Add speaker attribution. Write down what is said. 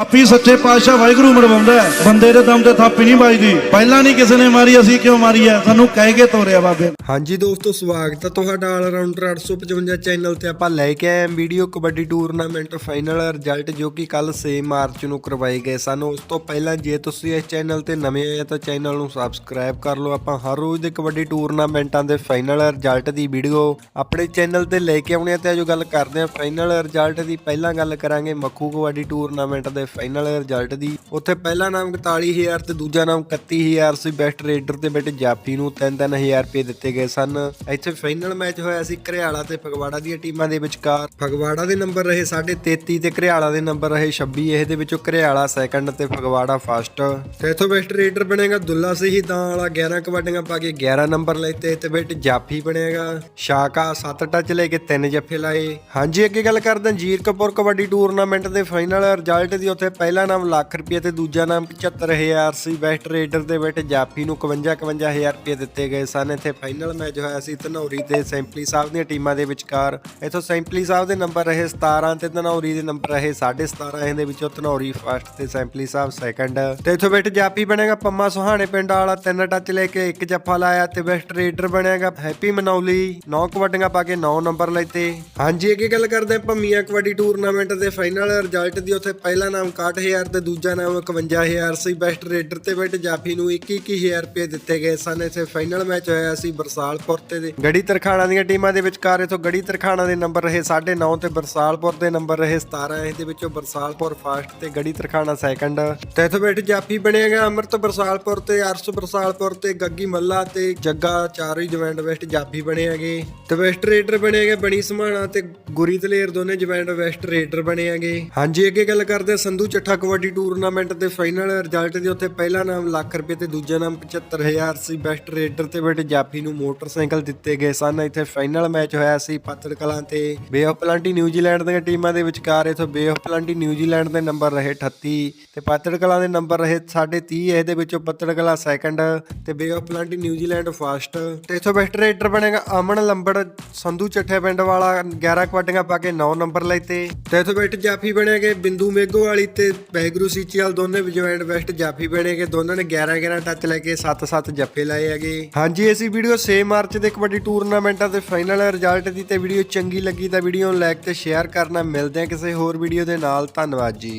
Speaker 1: ਆਪੀ ਸੱਚੇ ਪਾਤਸ਼ਾਹ ਵਾਹਿਗੁਰੂ ਮਰਵਾਉਂਦਾ ਬੰਦੇ ਦੇ ਦਮ ਤੇ ਥਾਪੀ ਨਹੀਂ ਵੱਜਦੀ। ਪਹਿਲਾਂ ਨਹੀਂ ਕਿਸੇ ਨੇ ਮਾਰੀ, ਅਸੀਂ ਕਿਉਂ ਮਾਰੀ ਹੈ? ਸਾਨੂੰ ਕਹਿ ਕੇ ਤੋਰਿਆ ਬਾਬੇ।
Speaker 2: ਹਾਂਜੀ ਦੋਸਤੋ, ਸਵਾਗਤ ਹੈ ਤੁਹਾਡਾ ਆਲ ਰਾਊਂਡਰ 855 ਚੈਨਲ ਤੇ ਆਪਾਂ ਲੈ ਕੇ ਆਏ video kabaddi tournament final result ਜੋ ਕਿ ਕੱਲ 6 ਮਾਰਚ ਨੂੰ ਕਰਵਾਏ ਗਏ ਸਨ। ਉਸ ਤੋਂ ਪਹਿਲਾਂ ਜੇ ਤੁਸੀਂ ਇਸ ਚੈਨਲ ਤੇ ਨਵੇਂ ਆਏ ਤਾਂ ਚੈਨਲ ਨੂੰ ਸਬਸਕ੍ਰਾਈਬ ਕਰ ਲਓ। ਆਪਾਂ ਹਰ ਰੋਜ਼ ਦੇ ਕਬੱਡੀ ਟੂਰਨਾਮੈਂਟਾਂ ਦੇ ਫਾਈਨਲ ਰਿਜ਼ਲਟ ਦੀ ਵੀਡੀਓ ਆਪਣੇ ਚੈਨਲ ਤੇ ਲੈ ਕੇ ਆਉਣੇ ਆ ਤੇ ਜੋ ਗੱਲ ਕਰਦੇ ਆ ਫਾਈਨਲ ਰਿਜ਼ਲਟ ਦੀ ਪਹਿਲਾਂ ਗੱਲ ਕਰਾਂਗੇ ਮੱਖੂ ਕਬੱਡੀ ਟੂਰਨਾਮੈਂਟ ਦੇ ਫਾਈਨਲ ਰਿਜ਼ਲਟ ਦੀ। ਉੱਥੇ ਪਹਿਲਾ ਨਾਮ 41000 ਤੇ ਦੂਜਾ ਨਾਮ 31000 ਸੀ। ਬੈਸਟ ਰੇਡਰ ਤੇ ਬੇਟੇ ਜਾਫੀ ਨੂੰ 3-3000 ਰੁਪਏ ਦਿੱਤੇ ਗਏ ਸਨ। ਇੱਥੇ ਫਾਈਨਲ ਮੈਚ ਹੋਇਆ ਸੀ ਘਰਿਆਲਾ ਤੇ ਫਗਵਾੜਾ ਦੀਆਂ ਟੀਮਾਂ ਦੇ ਵਿਚਕਾਰ। ਫਗਵਾੜਾ ਦੇ ਨੰਬਰ ਰਹੇ 33.5 ਤੇ ਘਰਿਆਲਾ ਦੇ ਨੰਬਰ ਰਹੇ 26 ਇਹਦੇ ਦੇ ਵਿੱਚੋਂ ਘਰਿਆਲਾ ਸੈਕੰਡ ਤੇ ਫਗਵਾੜਾ ਫਸਟ ਤੇ ਇਥੋਂ ਬੈਸਟ ਰੇਡਰ ਬਣੇਗਾ ਦੁੱਲਾ ਸ਼ਹੀਦਾਂ ਵਾਲਾ। 11 ਕਬੱਡੀਆਂ ਪਾ ਕੇ 11 ਨੰਬਰ ਲੈਤੇ ਤੇ ਬੇਟ ਜਾਫੀ ਬਣੇਗਾ। ਸ਼ਾਕਾ 7 ਟੱਚ ਲੈ ਕੇ 3 ਜੱਫੇ ਲਾਏ। ਹਾਂਜੀ, ਅੱਗੇ ਗੱਲ ਕਰਦੇ ਹਾਂ। ਜੀਰ ਕਪੂਰ ਕਬੱਡੀ ਟੂਰਨਾਮੈਂਟ ਦੇ ਫਾਈਨਲ ਰਿਜ਼ਲਟ ਦੀ। ਉੱਥੇ ਪਹਿਲਾ ਨਾਮ ਲੱਖ ਰੁਪਏ ਤੇ ਦੂਜਾ ਨਾਮ 75000 ਸੀ। ਬੈਸਟ ਰੇਡਰ ਦੇ ਵਿੱਚ ਜਾਫੀ ਨੂੰ 51 51000 ਰੁਪਏ ਦਿੱਤੇ ਗਏ ਸਨ। ਇੱਥੇ ਫਾਈਨਲ ਮੈਚ ਹੋਇਆ ਸੀ ਧਨੌਰੀ ਤੇ ਸੈਂਪਲੀ ਸਾਹਿਬ ਦੀਆਂ ਟੀਮਾਂ ਦੇ ਵਿਚਕਾਰ। ਇਥੋਂ ਸੈਂਪਲੀ ਸਾਹਿਬ ਦੇ ਨੰਬਰ ਰਹੇ 17 ਤੇ ਧਨੌਰੀ ਦੇ ਨੰਬਰ ਰਹੇ 17.5 ਇਹਦੇ ਵਿੱਚੋਂ ਧਨੌਰੀ ਫਸਟ ਤੇ ਸੈਂਪਲੀ ਸਾਹਿਬ ਸੈਕੰਡ ਤੇ ਇਥੋਂ ਬੇਟੇ ਜਾਫੀ ਬਣੇਗਾ ਪੰਮਾ ਸੁਹਾਣੇ ਪਿੰਡ ਵਾਲਾ। ਤਿੰਨ ਟੱਚ ਲੈ ਕੇ ਇੱਕ ਜੱਫਾ ਲਾਇਆ ਤੇ ਬੈਸਟ ਰੇਡਰ ਬਣੇਗਾ ਹੈਪੀ ਮਨੌਲੀ। 9 ਕਬੱਡੀਆਂ ਪਾ ਕੇ 9 ਨੰਬਰ ਲੈਤੇ ਹਾਂਜੀ, ਅੱਗੇ ਗੱਲ ਕਰਦੇ ਹਾਂ ਭੰਮੀਆਂ ਕਬੱਡੀ ਟੂਰਨਾਮੈਂਟ ਦੇ ਫਾਈਨਲ ਰਿਜ਼ਲਟ ਦੀ। ਉੱਥੇ ਪਹਿਲਾ ਨਾਮ 61000 ਤੇ ਦੂਜਾ ਨਾਮ 51000 ਸੀ। ਬੈਸਟ ਰੇਡਰ ਤੇ ਬੈਟ ਜਾਫੀ ਨੂੰ 21000 ਰੁਪਏ ਦਿੱਤੇ ਗਏ ਸਨ। ਇੱਥੇ ਫਾਈਨਲ ਮੈਚ ਹੋਇਆ ਸੀ ਬਰਸਾਲਪੁਰ ਤੇ। ਗੜੀ ਤਰਖਾਣਾ ਦੀਆਂ ਟੀਮਾਂ ਦੇ ਵਿਚਕਾਰ ਇਥੋਂ ਗੜੀ ਤਰਖਾਣਾ ਦੇ ਨੰਬਰ ਰਹੇ 9.5 ਤੇ ਬਰਸਾਲਪੁਰ ਦੇ ਨੰਬਰ ਰਹੇ 17 ਇਹਦੇ ਵਿੱਚੋਂ ਬਰਸਾਲਪੁਰ ਫਸਟ ਤੇ ਗੜੀ ਤਰਖਾਣਾ ਸੈਕੰਡ। ਤੇ ਇਥੋਂ ਬੈਠ ਜਾਫੀ ਬਣੇਗਾ ਅਮਰਤ ਬਰਸਾਲਪੁਰ ਤੇ, ਅਰਸ ਬਰਸਾਲਪੁਰ ਤੇ, ਗੱਗੀ ਮੱਲਾ ਤੇ, ਜੱਗਾ ਚਾਰੋਂ ਹੀ ਜਵੈਂਟ ਵੈਸਟ ਜਾਫੀ ਬਣੇ ਹੈਗੇ ਤੇ ਵੈਸਟ ਰੇਡਰ ਬਣੇਗੇ ਬਣੀ ਸਮਾਣਾ ਤੇ ਗੁਰੀ ਦਲੇਰ ਦੋਨੇ ਜਵੈਂਟ ਵੈਸਟ ਰੇਡਰ ਬਣੇ ਹੈਗੇ। ਹਾਂਜੀ, ਅੱਗੇ ਗੱਲ ਕਰਦੇ ਹਾਂ ਸੰਧੂ ਚੱਠਾ ਕਬੱਡੀ ਟੂਰਨਾਮੈਂਟ ਦੇ ਫਾਈਨਲ ਰਿਜ਼ਲਟ ਦੇ ਉੱਤੇ। ਪਹਿਲਾ ਨਾਮ ਲੱਖ ਰੁਪਏ ਤੇ ਦੂਜਾ ਨਾਮ 75000 ਸੀ। ਬੈਸਟ ਰੇਡਰ ਤੇ ਬੇਟੇ ਜਾਫੀ ਨੂੰ ਮੋਟਰਸਾਈਕਲ ਦਿੱਤੇ ਗਏ ਸਨ। ਇੱਥੇ ਫਾਈਨਲ ਮੈਚ ਹੋਇਆ ਸੀ ਪਾਤੜ ਕਲਾਂ ਤੇ। ਬੇ ਆਫ ਪਲਾਂਟੀ ਨਿਊਜ਼ੀਲੈਂਡ ਦੀਆਂ ਟੀਮਾਂ ਦੇ ਵਿਚਕਾਰ ਇਥੋਂ Bay of Plenty New Zealand ਦੇ ਨੰਬਰ ਰਹੇ 38 ਤੇ ਪਾਤੜ ਕਲਾਂ ਦੇ ਨੰਬਰ ਰਹੇ 30.5 ਇਹਦੇ ਵਿੱਚੋਂ ਪੱਤੜ ਕਲਾਂ ਸੈਕੰਡ ਤੇ Bay of Plenty New Zealand first ਤੇ ਇਥੋਂ ਬੈਸਟ ਰੇਡਰ ਬਣੇਗਾ ਅਮਨ ਲੰਬੜ। ਸੰਧੂ ਚੱਠੇ ਪਿੰਡ ਵਾਲਾ 11 ਕਬੱਡੀਆਂ ਪਾ ਕੇ 9 ਨੰਬਰ ਲੈਤੇ ਤੇ ਇਥੋਂ ਬੈਸਟ ਜਾਫੀ ਬਣੇਗੇ ਬਿੰਦੂ ਮੇਗੋ ਵਾਲੀ ਤੇ ਬੈਗਰੂ ਸੀਚੀਵਾਲ ਦੋਨੇ ਜੁਆਇੰਟ ਬੈਸਟ ਜਾਫੀ ਬਣੇਗੇ ਦੋਨਾਂ ਨੇ 11 11 ਟੱਚ ਲੈ ਕੇ 7-7 ਜੱਫੇ ਲਾਏ ਹੈਗੇ। ਹਾਂਜੀ ਅਸੀਂ ਵੀਡੀਓ 6 ਮਾਰਚ ਦੇ ਕਬੱਡੀ ਟੂਰਨਾਮੈਂਟਾਂ ਦੇ ਫਾਈਨਲ ਰਿਜ਼ਲਟ ਦੀ ਤੇ ਵੀਡੀਓ ਚੰਗੀ ਲੱਗੀ ਤਾਂ ਵੀਡੀਓ ਨੂੰ ਲਾਈਕ ਤੇ ਸ਼ੇਅਰ ਕਰਨਾ। ਮਿਲਦੇ ਆ ਕਿਸੇ ਹੋਰ ਵੀਡੀਓ ਦੇ ਨਾਲ। ਧੰਨਵਾਦ ਜੀ।